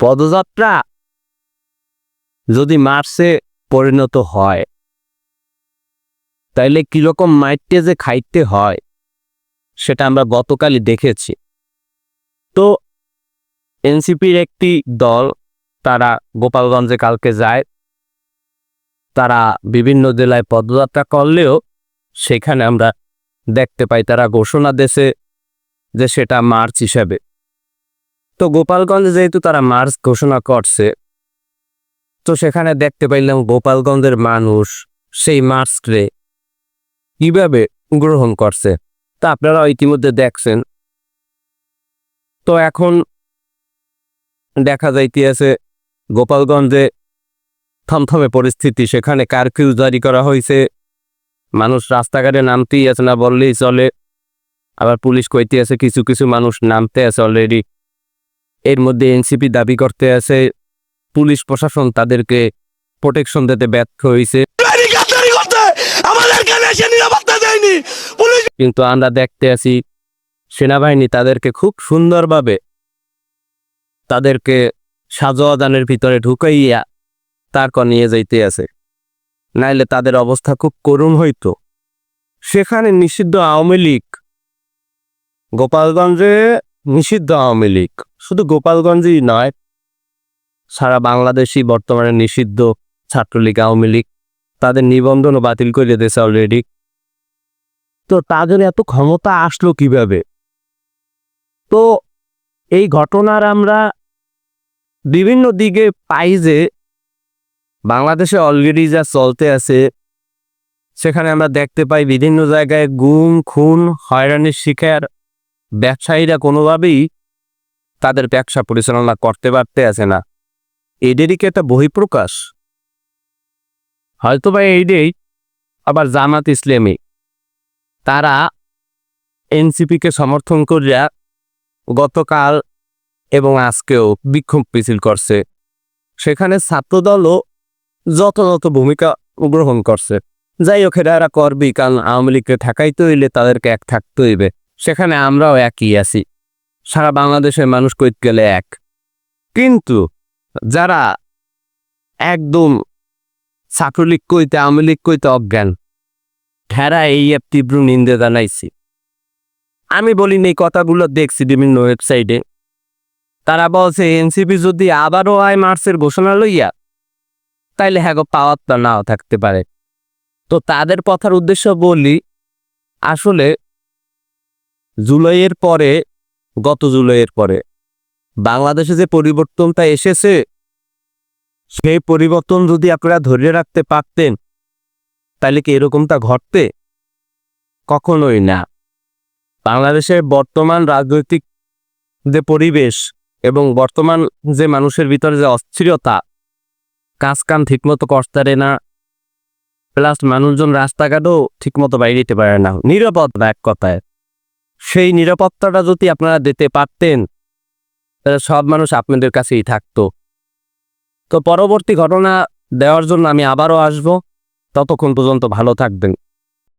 পদযাত্রা যদি মার্চে পরিণত হয়, তাইলে কীরকম মাইটে যে খাইতে হয়, সেটা আমরা গতকালই দেখেছি। তো এনসিপির একটি দল, তারা গোপালগঞ্জে কালকে যায়, তারা বিভিন্ন জেলায় পদযাত্রা করলেও সেখানে আমরা দেখতে পাই, তারা ঘোষণা দেশে যে সেটা মার্চ হিসাবে। তো গোপালগঞ্জে যেহেতু তারা মার্চ ঘোষণা করছে, তো সেখানে দেখতে পাইলাম গোপালগঞ্জের মানুষ সেই মার্চকে কীভাবে গ্রহণ করছে। তা আপনারা ইতিমধ্যে দেখছেন। তো এখন দেখা যাইতেছে গোপালগঞ্জে থমথমে পরিস্থিতি, সেখানে কারফিউ জারি করা হয়েছে মানুষ রাস্তাঘাটে নামতেই আছে না বললেই চলে। আবার পুলিশ কইতে আছে কিছু কিছু মানুষ নামতে আছে অলরেডি এর মধ্যে এনসিপি দাবি করতে আছে পুলিশ প্রশাসন তাদেরকে প্রোটেকশন দিতে ব্যর্থ হয়েছে কিন্তু আমরা দেখতে আছি সেনাবাহিনী তাদেরকে খুব সুন্দরভাবে তাদেরকে সাজোয়াদানের ভিতরে ঢুকাইয়া তারপর নিয়ে যাইতে আছে। নাইলে তাদের অবস্থা খুব করুণ হইতো। সেখানে নিষিদ্ধ আওয়ামী লীগ গোপালগঞ্জে নিষিদ্ধ আওয়ামী লীগ। শুধু গোপালগঞ্জেই নয়, সারা বাংলাদেশই বর্তমানে নিষিদ্ধ ছাত্রলীগ, আওয়ামী লীগ। তাদের নিবন্ধনও বাতিল করে দিয়েছে অলরেডি তো তাদের এত ক্ষমতা আসলো কীভাবে? তো এই ঘটনার আমরা বিভিন্ন দিকে পাই যে, বাংলাদেশে অলরেডি যা চলতে আছে, সেখানে আমরা দেখতে পাই বিভিন্ন জায়গায় গুম, খুন, হয়রানির শিকার ব্যবসায়ীরা কোনোভাবেই তাদের ব্যবসা পরিচালনা করতে পারতে আছে না। এদেরই কি একটা বহিঃপ্রকাশ? হয়তো বা এইটাই আবার জামাত ইসলামী। তারা এনসিপিকে সমর্থন করিয়া গতকাল এবং আজকেও বিক্ষোভ মিছিল করছে। সেখানে ছাত্রদলও যথাযথ ভূমিকা গ্রহণ করছে। যাই হোক, এরা করবি কারণ আওয়ামী লীগকে ঠেকাইতে হইলে তাদেরকে এক থাকতে হইবে। সেখানে আমরাও একই আছি। সারা বাংলাদেশের মানুষ কইত গেলে এক। কিন্তু যারা একদম ছাত্রলীগ কইতে আওয়ামী লীগ কইতে অজ্ঞান ঠেরা এই এক তীব্র নিন্দে জানাইছি। আমি বলিনি এই কথাগুলো দেখছি বিভিন্ন ওয়েবসাইটে। তারা বলছে, এনসিপি যদি আবারও আয় মার্চের ঘোষণা লইয়া, তাইলে হ্যাঁ পাওয়ার তো নাও থাকতে পারে। তো তাদের কথার উদ্দেশ্য বলি, আসলে জুলাইয়ের পরে গত জুলাইয়ের পরে। বাংলাদেশে যে পরিবর্তনটা এসেছে, সেই পরিবর্তন যদি আপনারা ধরে রাখতে পারতেন, তাহলে কি এরকমটা ঘটতে? কখনোই না। বাংলাদেশের বর্তমান রাজনৈতিক যে পরিবেশ এবং বর্তমান যে মানুষের ভিতরে যে অস্থিরতা, কাজ কাম ঠিকমতো করতে না, প্লাস মানুষজন রাস্তাঘাটও ঠিকমতো বাইরে যেতে পারে না। নিরাপত্তা এক কথায়। সেই নিরাপত্তাটা যদি আপনারা দিতে পারতেন, তাহলে সব মানুষ আপনাদের কাছেই থাকতো। তো পরবর্তী ঘটনা দেওয়ার জন্য আমি আবারও আসব। ততক্ষণ পর্যন্ত ভালো থাকবেন।